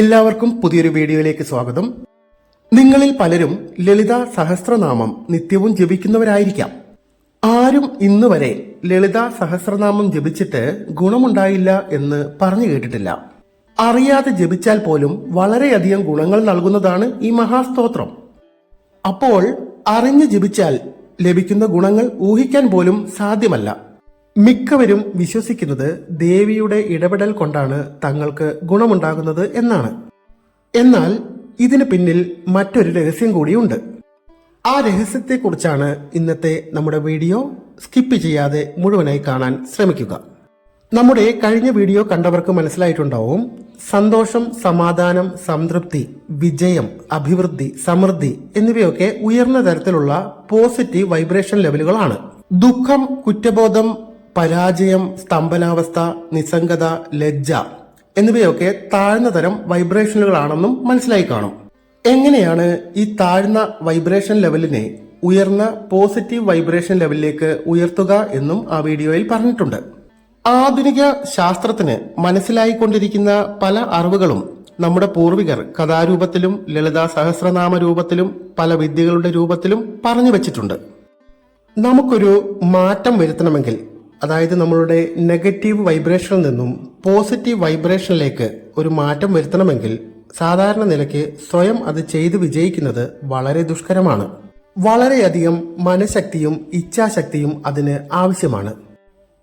എല്ലാവർക്കും പുതിയൊരു വീഡിയോയിലേക്ക് സ്വാഗതം. നിങ്ങളിൽ പലരും ലളിത സഹസ്രനാമം നിത്യവും ജപിക്കുന്നവരായിരിക്കാം. ആരും ഇന്ന് വരെ ലളിത സഹസ്രനാമം ജപിച്ചിട്ട് ഗുണമുണ്ടായില്ല എന്ന് പറഞ്ഞു കേട്ടിട്ടില്ല. അറിയാതെ ജപിച്ചാൽ പോലും വളരെയധികം ഗുണങ്ങൾ നൽകുന്നതാണ് ഈ മഹാസ്തോത്രം. അപ്പോൾ അറിഞ്ഞു ജപിച്ചാൽ ലഭിക്കുന്ന ഗുണങ്ങൾ ഊഹിക്കാൻ പോലും സാധ്യമല്ല. മിക്കവരും വിശ്വസിക്കുന്നത് ദേവിയുടെ ഇടപെടൽ കൊണ്ടാണ് തങ്ങൾക്ക് ഗുണമുണ്ടാകുന്നത് എന്നാണ്. എന്നാൽ ഇതിന് പിന്നിൽ മറ്റൊരു രഹസ്യം കൂടിയുണ്ട് ആ രഹസ്യത്തെക്കുറിച്ചാണ് ഇന്നത്തെ നമ്മുടെ വീഡിയോ. സ്കിപ്പ് ചെയ്യാതെ മുഴുവനായി കാണാൻ ശ്രമിക്കുക. നമ്മുടെ കഴിഞ്ഞ വീഡിയോ കണ്ടവർക്ക് മനസ്സിലായിട്ടുണ്ടാവും. സന്തോഷം സമാധാനം സംതൃപ്തി വിജയം അഭിവൃദ്ധി സമൃദ്ധി എന്നിവയൊക്കെ ഉയർന്ന തരത്തിലുള്ള പോസിറ്റീവ് വൈബ്രേഷൻ ലെവലുകളാണ്. ദുഃഖം കുറ്റബോധം പരാജയം സ്തംഭനാവസ്ഥ നിസ്സംഗത ലജ്ജ എന്നിവയൊക്കെ താഴ്ന്ന തരം വൈബ്രേഷനുകളാണെന്നും മനസ്സിലായി കാണും. എങ്ങനെയാണ് ഈ താഴ്ന്ന വൈബ്രേഷൻ ലെവലിനെ ഉയർന്ന പോസിറ്റീവ് വൈബ്രേഷൻ ലെവലിലേക്ക് ഉയർത്തുക എന്നും ആ വീഡിയോയിൽ പറഞ്ഞിട്ടുണ്ട്. ആധുനിക ശാസ്ത്രത്തിന് മനസ്സിലായിക്കൊണ്ടിരിക്കുന്ന പല അറിവുകളും നമ്മുടെ പൂർവികർ കഥാരൂപത്തിലും ലളിതാ സഹസ്രനാമ രൂപത്തിലും പല വിദ്യകളുടെ രൂപത്തിലും പറഞ്ഞു വച്ചിട്ടുണ്ട്. നമുക്കൊരു മാറ്റം വരുത്തണമെങ്കിൽ അതായത് നമ്മളുടെ നെഗറ്റീവ് വൈബ്രേഷനിൽ നിന്നും പോസിറ്റീവ് വൈബ്രേഷനിലേക്ക് ഒരു മാറ്റം വരുത്തണമെങ്കിൽ സാധാരണ നിലയ്ക്ക് സ്വയം അത് ചെയ്തു വിജയിക്കുന്നത് വളരെ ദുഷ്കരമാണ്. വളരെയധികം മനഃശക്തിയും ഇച്ഛാശക്തിയും അതിന് ആവശ്യമാണ്.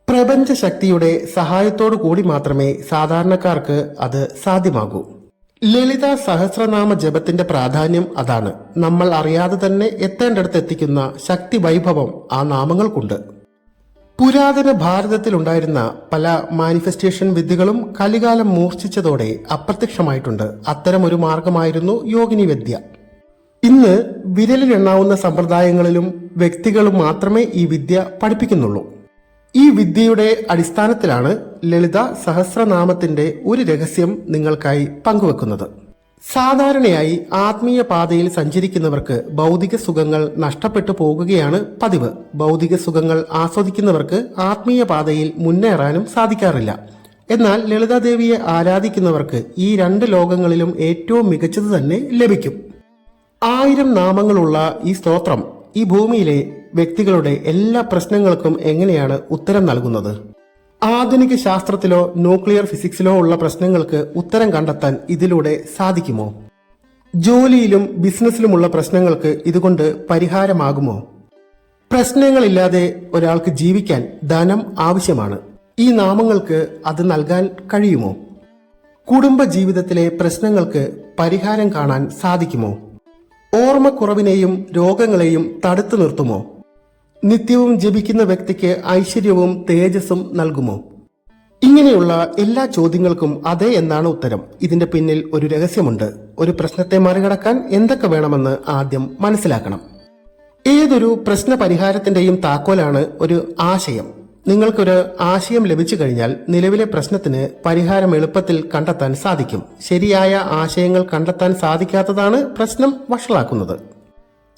പ്രപഞ്ച ശക്തിയുടെ സഹായത്തോടു കൂടി മാത്രമേ സാധാരണക്കാർക്ക് അത് സാധ്യമാകൂ. ലളിത സഹസ്രനാമ ജപത്തിന്റെ പ്രാധാന്യം അതാണ്. നമ്മൾ അറിയാതെ തന്നെ എത്തേണ്ടടുത്ത് എത്തിക്കുന്ന ശക്തി വൈഭവം ആ നാമങ്ങൾക്കുണ്ട്. പുരാതന ഭാരതത്തിലുണ്ടായിരുന്ന പല മാനിഫെസ്റ്റേഷൻ വിദ്യകളും കലികാലം മൂർച്ഛിച്ചതോടെ അപ്രത്യക്ഷമായിട്ടുണ്ട്. അത്തരമൊരു മാർഗമായിരുന്നു യോഗിനി വിദ്യ. ഇന്ന് വിരലിലെണ്ണാവുന്ന സമ്പ്രദായങ്ങളിലും വ്യക്തികളും മാത്രമേ ഈ വിദ്യ പഠിപ്പിക്കുന്നുള്ളൂ. ഈ വിദ്യയുടെ അടിസ്ഥാനത്തിലാണ് ലളിത സഹസ്രനാമത്തിന്റെ ഒരു രഹസ്യം നിങ്ങൾക്കായി പങ്കുവെക്കുന്നത്. സാധാരണയായി ആത്മീയ പാതയിൽ സഞ്ചരിക്കുന്നവർക്ക് ഭൗതിക സുഖങ്ങൾ നഷ്ടപ്പെട്ടു പോകുകയാണ് പതിവ്. ഭൗതിക സുഖങ്ങൾ ആസ്വദിക്കുന്നവർക്ക് ആത്മീയ പാതയിൽ മുന്നേറാനും സാധിക്കാറില്ല. എന്നാൽ ലളിതാദേവിയെ ആരാധിക്കുന്നവർക്ക് ഈ രണ്ട് ലോകങ്ങളിലും ഏറ്റവും മികച്ചത് തന്നെ ലഭിക്കും. ആയിരം നാമങ്ങളുള്ള ഈ സ്തോത്രം ഈ ഭൂമിയിലെ വ്യക്തികളുടെ എല്ലാ പ്രശ്നങ്ങൾക്കും എങ്ങനെയാണ് ഉത്തരം നൽകുന്നത്? ആധുനിക ശാസ്ത്രത്തിലോ ന്യൂക്ലിയർ ഫിസിക്സിലോ ഉള്ള പ്രശ്നങ്ങൾക്ക് ഉത്തരം കണ്ടെത്താൻ ഇതിലൂടെ സാധിക്കുമോ? ജോലിയിലും ബിസിനസ്സിലുമുള്ള പ്രശ്നങ്ങൾക്ക് ഇതുകൊണ്ട് പരിഹാരമാകുമോ? പ്രശ്നങ്ങളില്ലാതെ ഒരാൾക്ക് ജീവിക്കാൻ ധനം ആവശ്യമാണ്. ഈ നാമങ്ങൾക്ക് അത് നൽകാൻ കഴിയുമോ? കുടുംബ ജീവിതത്തിലെ പ്രശ്നങ്ങൾക്ക് പരിഹാരം കാണാൻ സാധിക്കുമോ? ഓർമ്മക്കുറവിനെയും രോഗങ്ങളെയും തടുത്തു നിർത്തുമോ? നിത്യവും ജപിക്കുന്ന വ്യക്തിക്ക് ഐശ്വര്യവും തേജസ്സും നൽകുമോ? ഇങ്ങനെയുള്ള എല്ലാ ചോദ്യങ്ങൾക്കും അതെ എന്നാണ് ഉത്തരം. ഇതിന്റെ പിന്നിൽ ഒരു രഹസ്യമുണ്ട്. ഒരു പ്രശ്നത്തെ മറികടക്കാൻ എന്തൊക്കെ വേണമെന്ന് ആദ്യം മനസ്സിലാക്കണം. ഏതൊരു പ്രശ്ന പരിഹാരത്തിന്റെയും താക്കോലാണ് ഒരു ആശയം. നിങ്ങൾക്കൊരു ആശയം ലഭിച്ചു കഴിഞ്ഞാൽ നിലവിലെ പ്രശ്നത്തിന് പരിഹാരം എളുപ്പത്തിൽ കണ്ടെത്താൻ സാധിക്കും. ശരിയായ ആശയങ്ങൾ കണ്ടെത്താൻ സാധിക്കാത്തതാണ് പ്രശ്നം വഷളാക്കുന്നത്.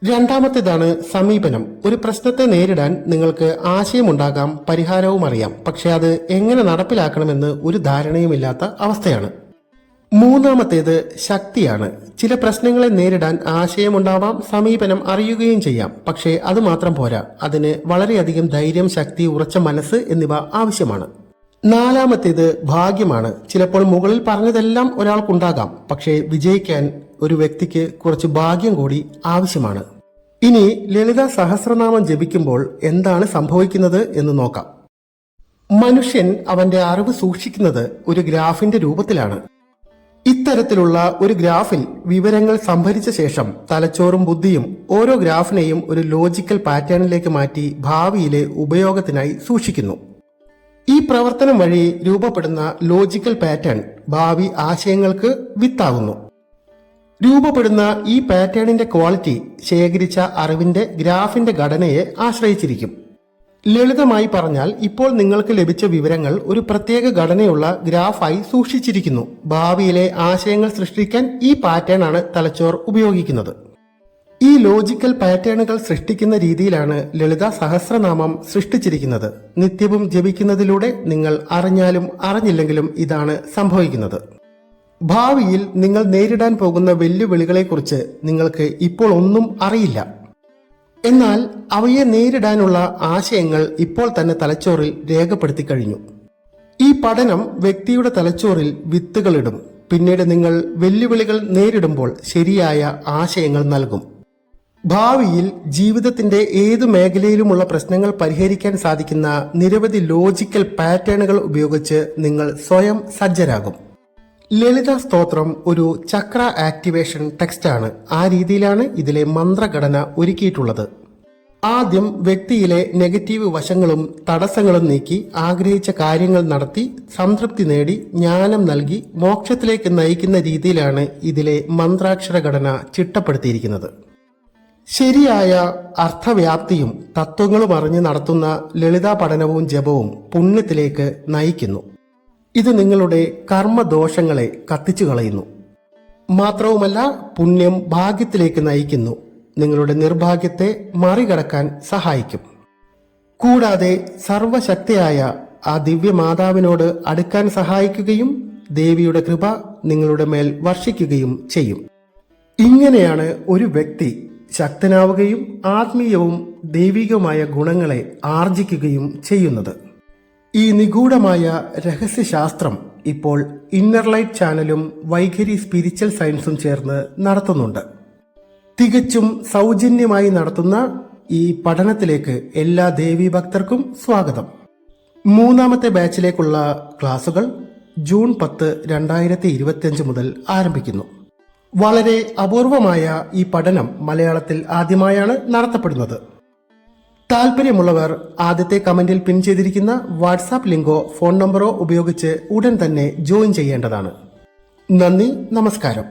രണ്ടാമത്തേതാണ് സമീപനം. ഒരു പ്രശ്നത്തെ നേരിടാൻ നിങ്ങൾക്ക് ആശയമുണ്ടാകാം പരിഹാരവും അറിയാം. പക്ഷെ അത് എങ്ങനെ നടപ്പിലാക്കണമെന്ന് ഒരു ധാരണയുമില്ലാത്ത അവസ്ഥയാണ്. മൂന്നാമത്തേത് ശക്തിയാണ്. ചില പ്രശ്നങ്ങളെ നേരിടാൻ ആശയമുണ്ടാവാം സമീപനം അറിയുകയും ചെയ്യാം. പക്ഷേ അത് മാത്രം പോരാ. അതിന് വളരെയധികം ധൈര്യം ശക്തി ഉറച്ച മനസ്സ് എന്നിവ ആവശ്യമാണ്. നാലാമത്തേത് ഭാഗ്യമാണ്. ചിലപ്പോൾ മുകളിൽ പറഞ്ഞതെല്ലാം ഒരാൾക്കുണ്ടാകാം. പക്ഷേ വിജയിക്കാൻ ഒരു വ്യക്തിക്ക് കുറച്ച് ഭാഗ്യം കൂടി ആവശ്യമാണ്. ഇനി ലളിത സഹസ്രനാമം ജപിക്കുമ്പോൾ എന്താണ് സംഭവിക്കുന്നത് എന്ന് നോക്കാം. മനുഷ്യൻ അവന്റെ അറിവ് സൂക്ഷിക്കുന്നത് ഒരു ഗ്രാഫിന്റെ രൂപത്തിലാണ്. ഇത്തരത്തിലുള്ള ഒരു ഗ്രാഫിൽ വിവരങ്ങൾ സംഭരിച്ച ശേഷം തലച്ചോറും ബുദ്ധിയും ഓരോ ഗ്രാഫിനെയും ഒരു ലോജിക്കൽ പാറ്റേണിലേക്ക് മാറ്റി ഭാവിയിലെ ഉപയോഗത്തിനായി സൂക്ഷിക്കുന്നു. ഈ പ്രവർത്തനം വഴി രൂപപ്പെടുന്ന ലോജിക്കൽ പാറ്റേൺ ഭാവി ആശയങ്ങൾക്ക് വിത്താകുന്നു. രൂപപ്പെടുന്ന ഈ പാറ്റേണിന്റെ ക്വാളിറ്റി ശേഖരിച്ച അറിവിന്റെ ഗ്രാഫിന്റെ ഘടനയെ ആശ്രയിച്ചിരിക്കും. ലളിതമായി പറഞ്ഞാൽ ഇപ്പോൾ നിങ്ങൾക്ക് ലഭിച്ച വിവരങ്ങൾ ഒരു പ്രത്യേക ഘടനയുള്ള ഗ്രാഫായി സൂക്ഷിച്ചിരിക്കുന്നു. ഭാവിയിലെ ആശയങ്ങൾ സൃഷ്ടിക്കാൻ ഈ പാറ്റേൺ ആണ് തലച്ചോർ ഉപയോഗിക്കുന്നത്. ഈ ലോജിക്കൽ പാറ്റേണുകൾ സൃഷ്ടിക്കുന്ന രീതിയിലാണ് ലളിത സഹസ്രനാമം സൃഷ്ടിച്ചിരിക്കുന്നത്. നിത്യവും ജപിക്കുന്നതിലൂടെ നിങ്ങൾ അറിഞ്ഞാലും അറിഞ്ഞില്ലെങ്കിലും ഇതാണ് സംഭവിക്കുന്നത്. ഭാവിയിൽ നിങ്ങൾ നേരിടാൻ പോകുന്ന വെല്ലുവിളികളെക്കുറിച്ച് നിങ്ങൾക്ക് ഇപ്പോൾ ഒന്നും അറിയില്ല. എന്നാൽ അവയെ നേരിടാനുള്ള ആശയങ്ങൾ ഇപ്പോൾ തന്നെ തലച്ചോറിൽ രേഖപ്പെടുത്തി കഴിഞ്ഞു. ഈ പഠനം വ്യക്തിയുടെ തലച്ചോറിൽ വിത്തുകളിടും. പിന്നീട് നിങ്ങൾ വെല്ലുവിളികൾ നേരിടുമ്പോൾ ശരിയായ ആശയങ്ങൾ നൽകും. ഭാവിയിൽ ജീവിതത്തിന്റെ ഏതു മേഖലയിലുമുള്ള പ്രശ്നങ്ങൾ പരിഹരിക്കാൻ സാധിക്കുന്ന നിരവധി ലോജിക്കൽ പാറ്റേണുകൾ ഉപയോഗിച്ച് നിങ്ങൾ സ്വയം സജ്ജരാകും. ലളിത സ്തോത്രം ഒരു ചക്ര ആക്ടിവേഷൻ ടെക്സ്റ്റാണ്. ആ രീതിയിലാണ് ഇതിലെ മന്ത്രഘടന ഒരുക്കിയിട്ടുള്ളത്. ആദ്യം വ്യക്തിയിലെ നെഗറ്റീവ് വശങ്ങളും തടസ്സങ്ങളും നീക്കി ആഗ്രഹിച്ച കാര്യങ്ങൾ നടത്തി സംതൃപ്തി നേടി ജ്ഞാനം നൽകി മോക്ഷത്തിലേക്ക് നയിക്കുന്ന രീതിയിലാണ് ഇതിലെ മന്ത്രാക്ഷരഘടന ചിട്ടപ്പെടുത്തിയിരിക്കുന്നത്. ശരിയായ അർത്ഥവ്യാപ്തിയും തത്വങ്ങളും അറിഞ്ഞ് നടത്തുന്ന ലളിതാ പഠനവും ജപവും പുണ്യത്തിലേക്ക് നയിക്കുന്നു. ഇത് നിങ്ങളുടെ കർമ്മദോഷങ്ങളെ കത്തിച്ചു കളയുന്നു മാത്രവുമല്ല പുണ്യം ഭാഗ്യത്തിലേക്ക് നയിക്കുന്നു. നിങ്ങളുടെ നിർഭാഗ്യത്തെ മറികടക്കാൻ സഹായിക്കും. കൂടാതെ സർവശക്തിയായ ആ ദിവ്യമാതാവിനോട് അടുക്കാൻ സഹായിക്കുകയും ദേവിയുടെ കൃപ നിങ്ങളുടെ മേൽ വർഷിക്കുകയും ചെയ്യും. ഇങ്ങനെയാണ് ഒരു വ്യക്തി ശക്തനാവുകയും ആത്മീയവും ദൈവികവുമായ ഗുണങ്ങളെ ആർജിക്കുകയും ചെയ്യുന്നത്. ഈ നിഗൂഢമായ രഹസ്യശാസ്ത്രം ഇപ്പോൾ ഇന്നർലൈറ്റ് ചാനലും വൈഖരി സ്പിരിച്വൽ സയൻസും ചേർന്ന് നടത്തുന്നുണ്ട്. തികച്ചും സൗജന്യമായി നടത്തുന്ന ഈ പഠനത്തിലേക്ക് എല്ലാ ദേവി ഭക്തർക്കും സ്വാഗതം. മൂന്നാമത്തെ ബാച്ചിലേക്കുള്ള ക്ലാസുകൾ ജൂൺ പത്ത് രണ്ടായിരത്തി ഇരുപത്തിയഞ്ച് മുതൽ ആരംഭിക്കുന്നു. വളരെ അപൂർവമായ ഈ പഠനം മലയാളത്തിൽ ആദ്യമായാണ് നടത്തപ്പെടുന്നത്. താല്പര്യമുള്ളവർ ആദ്യത്തെ കമന്റിൽ പിൻ ചെയ്തിരിക്കുന്ന വാട്സാപ്പ് ലിങ്കോ ഫോൺ നമ്പറോ ഉപയോഗിച്ച് ഉടൻ തന്നെ ജോയിൻ ചെയ്യേണ്ടതാണ്. നന്ദി നമസ്കാരം.